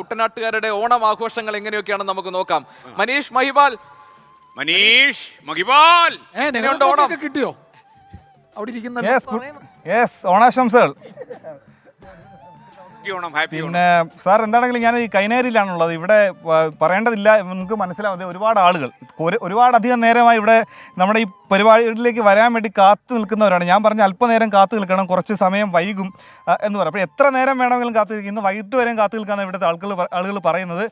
കുട്ടനാട്ടുകാരുടെ ഓണം ആഘോഷങ്ങൾ എങ്ങനെയൊക്കെയാണെന്ന് നമുക്ക് നോക്കാം. മനീഷ് മഹിബാൽ മനീഷ് മഹിബാൽ ഓണം? കിട്ടിയോ? അവിടെ ഇരിക്കുന്ന ഓണാശംസകൾ. ഓണം ഹാപ്പി പിന്നെ സാർ എന്താണെങ്കിലും ഞാൻ ഈ കൈനേരിയിലാണുള്ളത്. ഇവിടെ പറയേണ്ടതില്ല നിങ്ങൾക്ക് മനസ്സിലാവുന്നത് ഒരുപാട് ആളുകൾ ഒരു ഒരുപാട് അധികം നേരമായി ഇവിടെ നമ്മുടെ ഈ പരിപാടികളിലേക്ക് വരാൻ വേണ്ടി കാത്തു നിൽക്കുന്നവരാണ്. ഞാൻ പറഞ്ഞ അല്പനേരം കാത്തു നിൽക്കണം കുറച്ച് സമയം വൈകും എന്ന് പറയും. അപ്പോൾ എത്ര നേരം വേണമെങ്കിലും കാത്തു നിൽക്കും. ഇന്ന് വൈകിട്ട് വരെയും കാത്തു നിൽക്കാന്ന് ഇവിടുത്തെ ആളുകൾ ആളുകൾ പറയുന്നത്.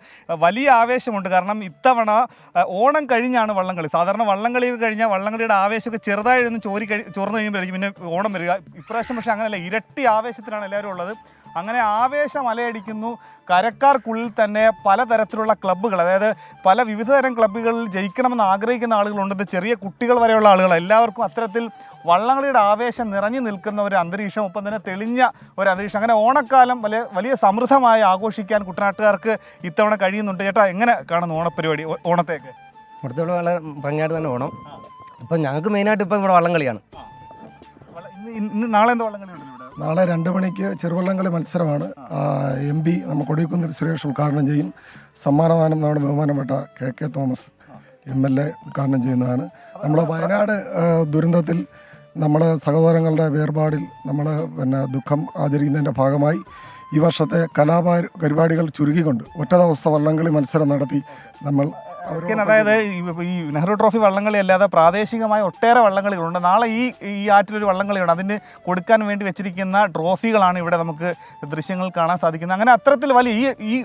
വലിയ ആവേശമുണ്ട്. കാരണം ഇത്തവണ ഓണം കഴിഞ്ഞാണ് വള്ളംകളി. സാധാരണ വള്ളംകളി കഴിഞ്ഞാൽ വള്ളംകളിയുടെ ആവേശമൊക്കെ ചെറുതായിരുന്നു ചോരി കഴി ചോർന്നു കഴിയുമ്പോഴായിരിക്കും പിന്നെ ഓണം വരിക. ഇപ്രാവശ്യം പക്ഷേ അങ്ങനെയല്ല. ഇരട്ടി ആവേശത്തിലാണ് എല്ലാവരും ഉള്ളത്. അങ്ങനെ ആവേശം അലയടിക്കുന്നു കരക്കാർക്കുള്ളിൽ തന്നെ പലതരത്തിലുള്ള ക്ലബ്ബുകൾ അതായത് പല വിവിധ തരം ക്ലബ്ബുകളിൽ ജയിക്കണമെന്ന് ആഗ്രഹിക്കുന്ന ആളുകളുണ്ട്. ചെറിയ കുട്ടികൾ വരെയുള്ള ആളുകൾ എല്ലാവർക്കും അത്തരത്തിൽ വള്ളംകളിയുടെ ആവേശം നിറഞ്ഞു നിൽക്കുന്ന ഒരു അന്തരീക്ഷം ഒപ്പം തന്നെ തെളിഞ്ഞ ഒരു അന്തരീക്ഷം. അങ്ങനെ ഓണക്കാലം വലിയ വലിയ സമൃദ്ധമായി ആഘോഷിക്കാൻ കുട്ടനാട്ടുകാർക്ക് ഇത്തവണ കഴിയുന്നുണ്ട്. ചേട്ടാ എങ്ങനെ കാണുന്നു ഓണപ്പരിപാടി ഓ- ഓണത്തേക്ക്? ഇവിടുത്തെ വളരെ ഭംഗിയായിട്ട് തന്നെ ഓണം. അപ്പം ഞങ്ങൾക്ക് മെയിനായിട്ട് ഇപ്പം ഇവിടെ വള്ളംകളിയാണ്. വള്ള- ഇന്ന് നാളെ എന്താ വള്ളംകളി നാളെ രണ്ട് മണിക്ക് ചെറുവള്ളംകളി മത്സരമാണ്. എം പി നമ്മൾ കൊടിക്കുന്നിൽ സുരേഷ് ഉദ്ഘാടനം ചെയ്യും. സമ്മാനദാനം നമ്മുടെ ബഹുമാനപ്പെട്ട K K Thomas M L A ഉദ്ഘാടനം ചെയ്യുന്നതാണ്. നമ്മൾ വയനാട് ദുരന്തത്തിൽ നമ്മൾ സഹോദരങ്ങളുടെ വേർപാടിൽ നമ്മൾ പിന്നെ ദുഃഖം ആചരിക്കുന്നതിന്റെ ഭാഗമായി ഈ വർഷത്തെ കലാപരിപാടികൾ ചുരുക്കിക്കൊണ്ട് ഒറ്റ ദിവസത്തെ വള്ളംകളി മത്സരം നടത്തി നമ്മൾ ക്രിസ്ത്യൻ അതായത് ഈ- ഈ നെഹ്റു ട്രോഫി വള്ളംകളി അല്ലാതെ പ്രാദേശികമായ ഒട്ടേറെ വള്ളംകളികളുണ്ട്. നാളെ ഈ ഈ ആറ്റിലൊരു വള്ളംകളിയുണ്ട്. അതിന് കൊടുക്കാൻ വേണ്ടി വെച്ചിരിക്കുന്ന ട്രോഫികളാണ് ഇവിടെ നമുക്ക് ദൃശ്യങ്ങൾ കാണാൻ സാധിക്കുന്നത്. അങ്ങനെ അത്തരത്തിൽ വലിയ ഈ ഈ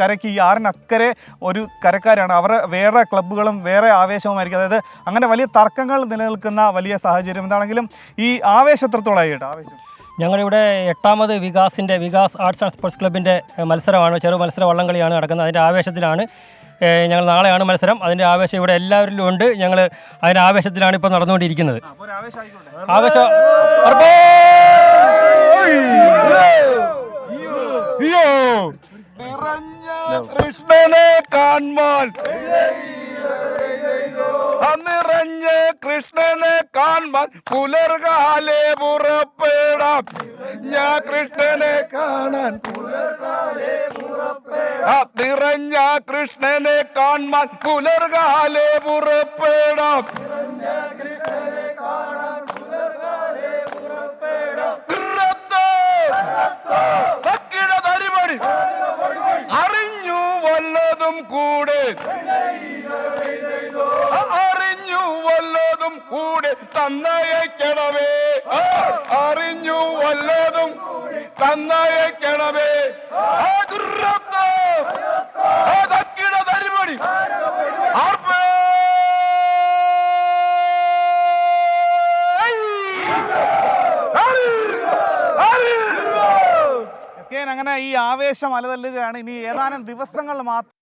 കരയ്ക്ക് ഈ ആറിനക്കരെ ഒരു കരക്കാരാണ്. അവർ വേറെ ക്ലബ്ബുകളും വേറെ ആവേശവുമായിരിക്കും. അതായത് അങ്ങനെ വലിയ തർക്കങ്ങൾ നിലനിൽക്കുന്ന വലിയ സാഹചര്യം എന്താണെങ്കിലും ഈ ആവേശം എത്രത്തോളമായി കേട്ടോ ആവേശം. ഞങ്ങളിവിടെ എട്ടാമത് വികാസിന്റെ വികാസ് ആർട്സ് ആൻഡ് സ്പോർട്സ് ക്ലബിന്റെ മത്സരമാണ് ചെറു മത്സര വള്ളംകളിയാണ് നടക്കുന്നത്. അതിന്റെ ആവേശത്തിലാണ് ഞങ്ങൾ നാളെയാണ് മത്സരം. അതിന്റെ ആവേശം ഇവിടെ എല്ലാവരിലും ഉണ്ട്. ഞങ്ങൾ അതിന്റെ ആവേശത്തിലാണ് ഇപ്പോൾ നടന്നുകൊണ്ടിരിക്കുന്നത്. ആവേശം കൃഷ്ണനെ കാൺമാൻ നിറഞ്ഞ കൃഷ്ണനെ കാൺമാൻ പുലർകാലെ പുറപ്പെടാം. ഞാൻ കൃഷ്ണനെ കാണാൻ ആ നിറഞ്ഞ കൃഷ്ണനെ കാണാൻ പുലർകാലെ പുറപ്പെടാം. അറിഞ്ഞു വല്ലതും കൂടെ. അറിഞ്ഞു വല്ലതും കൂടെ തന്നയക്കണമേ. അറിഞ്ഞു വല്ലതും തന്നയക്കണമേ. ആ അങ്ങനെ ഈ ആവേശം അലതല്ലുകയാണ്. ഇനി ഏതാനും ദിവസങ്ങൾ മാത്രം